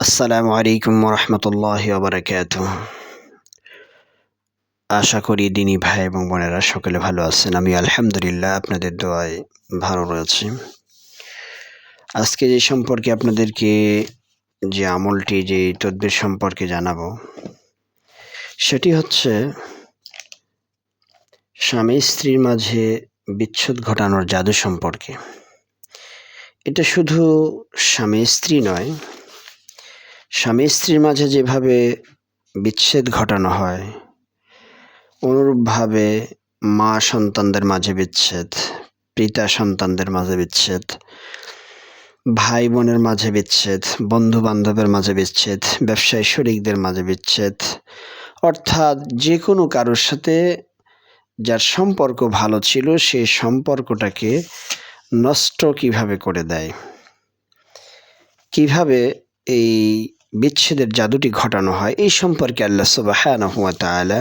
আসসালামু আলাইকুম রহমতুল্লাহ বারকাত আশা করি দিনী ভাই এবং বোনেরা সকলে ভালো আছেন। আমি আলহামদুলিল্লাহ আপনাদের দোয়ায় ভালো রয়েছি। আজকে যে সম্পর্কে আপনাদেরকে যে আমলটি, যে তদ্বির সম্পর্কে জানাব, সেটি হচ্ছে স্বামী স্ত্রীর মাঝে বিচ্ছেদ ঘটানোর জাদু সম্পর্কে। এটা শুধু স্বামী স্ত্রী নয় স্বামী স্ত্রীর মাঝে যেভাবে বিচ্ছেদ ঘটানো হয়, অনুরূপভাবে মা সন্তানদের মাঝে বিচ্ছেদ, পিতা সন্তানদের মাঝে বিচ্ছেদ, ভাই বোনের মাঝে বিচ্ছেদ বন্ধু বান্ধবের মাঝে বিচ্ছেদ, ব্যবসায়ী শরিকদের মাঝে বিচ্ছেদ, অর্থাৎ যে কোনো কারোর সাথে যার সম্পর্ক ভালো ছিল সেই সম্পর্কটাকে নষ্ট কীভাবে করে দেয়? কীভাবে এই বিচ্ছেদের জাদুটি ঘটানো হয় এই সম্পর্কে আল্লাহ সুবাহানহুয়া তাআলা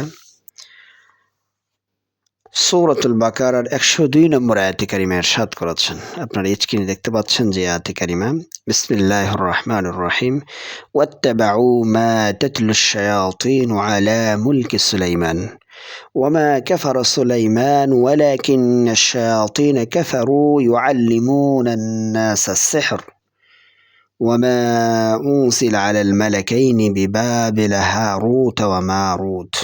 সৌরাতুল বাকারার একশো দুই নম্বর আয়াতি কারিমা এরশাদ করেছেন আপনারা স্ক্রিনে দেখতে পাচ্ছেন যে আয়াতি কারিমা বিসমিল্লাহ রহমান রহিম ওয়াত্তাবাউ মা তাতলু الشياطين على ملك سليمان وما كفر سليمان ولكن الشياطين كفروا يعلمون الناس السحر وما أنزل على الملكين ببابل هاروت وماروت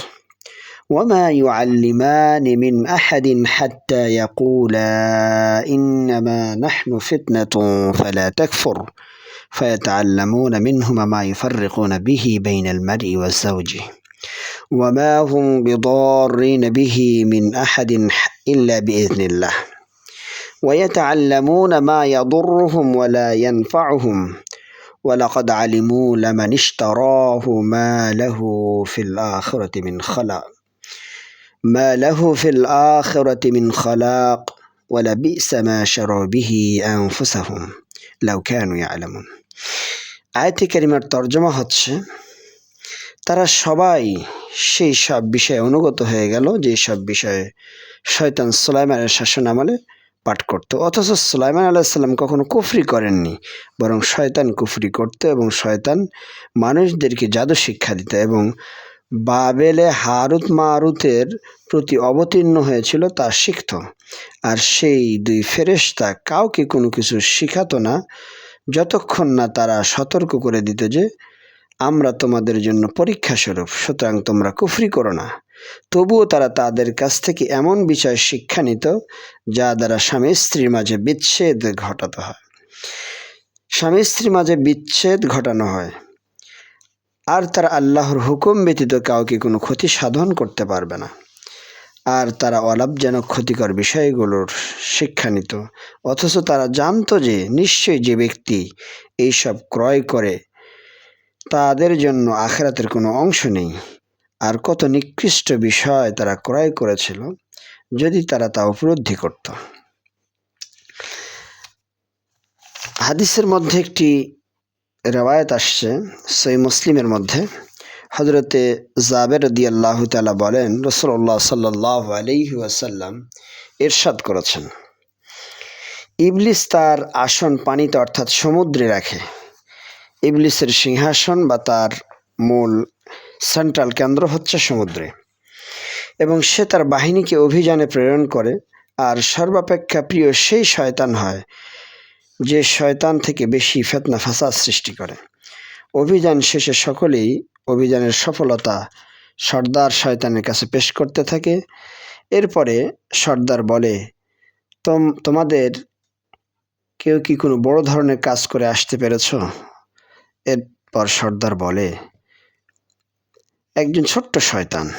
وما يعلمان من أحد حتى يقولا إنما نحن فتنة فلا تكفر فيتعلمون منهما ما يفرقون به بين المرء والزوج وما هم بضارين به من أحد إلا بإذن الله ويتعلمون ما يضرهم ولا ينفعهم ولقد علموا لمن اشتراه ما له في الآخرة من خلاق ما له في الآخرة من خلاق ولبئس ما شروا به أنفسهم لو كانوا يعلمون আয়াতি কারিমার তর্জমা হচ্ছে তারা সবাই সেই সব বিষয়ে অনুগত হয়ে গেল যে সব বিষয়ে শয়তান সুলাইমানের শাসন আমলে পাঠ করত। অথচ সুলাইমান আলাহিসাল্লাম কখনো কুফরি করেননি, বরং শয়তান কুফরি করত এবং শয়তান মানুষদেরকে জাদু শিক্ষা দিত এবং বাবেলে হারুত মারুতের প্রতি অবতীর্ণ হয়েছিল তা শিখত। আর সেই দুই ফেরেস্তা কাউকে কোনো কিছু শিখাতো না, যতক্ষণ না তারা সতর্ক করে দিত যে, আমরা তোমাদের জন্য পরীক্ষা স্বরূপ সুতরাং তোমরা কুফরি করো না। তবুও তারা তাদের কাছ থেকে এমন বিষয় শিক্ষা নিত, যা দ্বারা স্বামী স্ত্রীর মাঝে বিচ্ছেদ ঘটাতে হয়। স্বামী স্ত্রীর মাঝে বিচ্ছেদ ঘটানো হয়। আর তারা আল্লাহর হুকুম ব্যতীত কাউকে কোনো ক্ষতি সাধন করতে পারবে না। আর তারা অলাভজনক ক্ষতিকর বিষয়গুলোর শিক্ষা নিত। অথচ তারা জানতো যে নিশ্চয়ই যে ব্যক্তি এইসব ক্রয় করে, তাদের জন্য আখেরাতের কোনো অংশ নেই। আর কত নিকৃষ্ট বিষয় তারা ক্রয় করেছিল, যদি তারা তা উপলব্ধি করত। হাদিসের মধ্যে একটি রেওয়ায়ত আসছে সই মুসলিমের মধ্যে। হজরতে জাবের দি আল্লাহ তালা বলেন রসল্লাহ সাল্লাহ আলহি এরশাদ করেছেন, ইবলিস তার আসন পানিতে অর্থাৎ সমুদ্রে রাখে। ইবলিসের সিংহাসন বা তার মূল সেন্ট্রাল কেন্দ্র হচ্ছে সমুদ্রে। এবং সে তার বাহিনীকে অভিযানে প্রেরণ করে, আর সর্বাপেক্ষা প্রিয় সেই শয়তান হয়, যে শয়তান থেকে বেশি ফেতনা ফাসাদ সৃষ্টি করে। অভিযান শেষে সকলেই অভিযানের সফলতা সর্দার শয়তানের কাছে পেশ করতে থাকে। এরপরে সর্দার বলে, তোম, তোমাদের কেউ কি কোনো বড় ধরনের কাজ করে আসতে পেরেছ? এরপর সর্দার বলে একজন ছোট্ট শয়তান।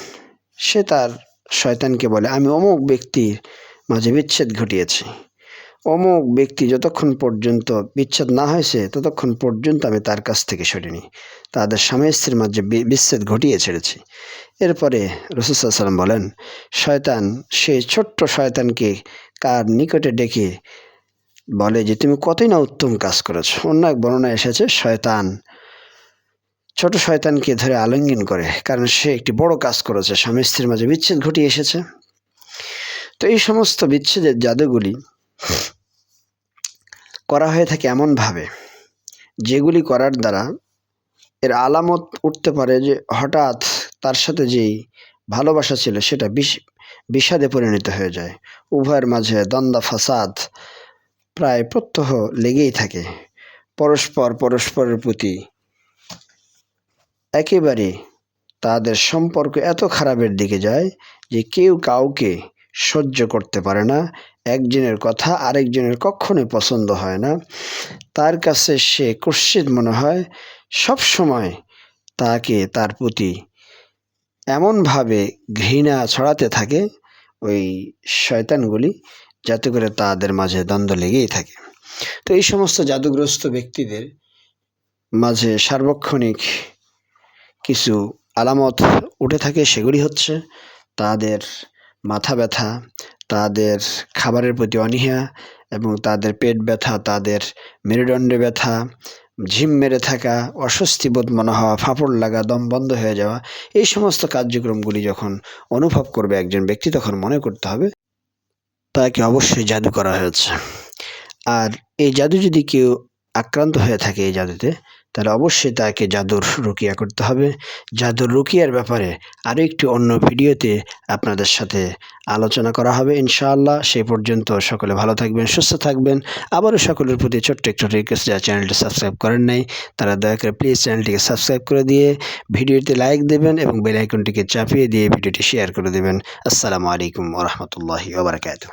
সে তার শয়তানকে বলে, আমি অমুক ব্যক্তির মাঝে বিচ্ছেদ ঘটিয়েছি। অমুক ব্যক্তি যতক্ষণ পর্যন্ত বিচ্ছেদ না হয়েছে, ততক্ষণ পর্যন্ত আমি তার কাছ থেকে সরিনি। তাদের স্বামী স্ত্রীর মাঝে বিচ্ছেদ ঘটিয়ে ছেড়েছি। এরপরে রসুসাল্লাম বলেন, শয়তান সেই ছোট্ট শয়তানকে কার নিকটে ডেকে বলে যে, তুমি কতই না উত্তম কাজ করেছ। অন্য এক বর্ণনা এসেছে, শয়তান ছোট শয়তানকে ধরে আলিঙ্গন করে, কারণ সে একটি বড় কাজ করেছে। স্বামী স্ত্রীর মাঝে বিচ্ছেদ ঘটিয়ে এসেছে। তো এই সমস্ত বিচ্ছেদের জাদুগুলি করা হয়ে থাকে এমনভাবে, যেগুলি করার দ্বারা এর আলামত উঠতে পারে যে হঠাৎ তার সাথে যেই ভালোবাসা ছিল সেটা বিষ, বিষাদে পরিণত হয়ে যায়। উভয়ের মাঝে দ্বন্দ্ব, ফাসাদ প্রায় প্রত্যহ লেগেই থাকে। পরস্পর পরস্পরের প্রতি একেবারে তাদের সম্পর্ক এত খারাপের দিকে যায় যে কেউ কাউকে সহ্য করতে পারে না। একজনের কথা আরেকজনের কখনোই পছন্দ হয় না। তার কাছে সে কুশ্চিত মনে হয়, সব সময় তাকে তার প্রতি এমনভাবে ঘৃণা ছড়াতে থাকে ওই শয়তানগুলি, যাতে করে তাদের মাঝে দ্বন্দ্ব লেগেই থাকে। তো এই সমস্ত জাদুগ্রস্ত ব্যক্তিদের মাঝে সার্বক্ষণিক কিছু আলামত উঠে থাকে সেগুলি হচ্ছে তাদের মাথা ব্যথা, তাদের খাবারের প্রতি অনীহা এবং তাদের পেট ব্যথা, তাদের মেরুদণ্ডে ব্যথা, ঝিম মেরে থাকা, অস্বস্তি বোধ মনে হওয়া, ফাঁপড় লাগা, দম বন্ধ হয়ে যাওয়া, এই সমস্ত কার্যক্রমগুলি যখন অনুভব করবে একজন ব্যক্তি তখন মনে করতে হবে তাকে অবশ্যই জাদু করা হয়েছে। আর এই জাদু যদি কেউ আক্রান্ত হয়ে থাকে এই জাদুতে, তাহলে অবশ্যই তাকে জাদুর রুকিয়া করতে হবে। জাদুর রুকিয়ার ব্যাপারে আরও একটি অন্য ভিডিওতে আপনাদের সাথে আলোচনা করা হবে ইনশাআল্লাহ। সেই পর্যন্ত সকলে ভালো থাকবেন, সুস্থ থাকবেন। আবারও সকলের প্রতি ছোট্ট একটু রিকোয়েস্ট যারা চ্যানেলটি সাবস্ক্রাইব করেন নাই, তারা দয়া করে প্লিজ চ্যানেলটিকে সাবস্ক্রাইব করে দিয়ে ভিডিওতে লাইক দেবেন এবং বেল আইকনটিকে চাপিয়ে দিয়ে ভিডিওটি শেয়ার করে দেবেন। আসসালামু আলাইকুম ওরহমতুল্লাহি ওবরাকাতুহ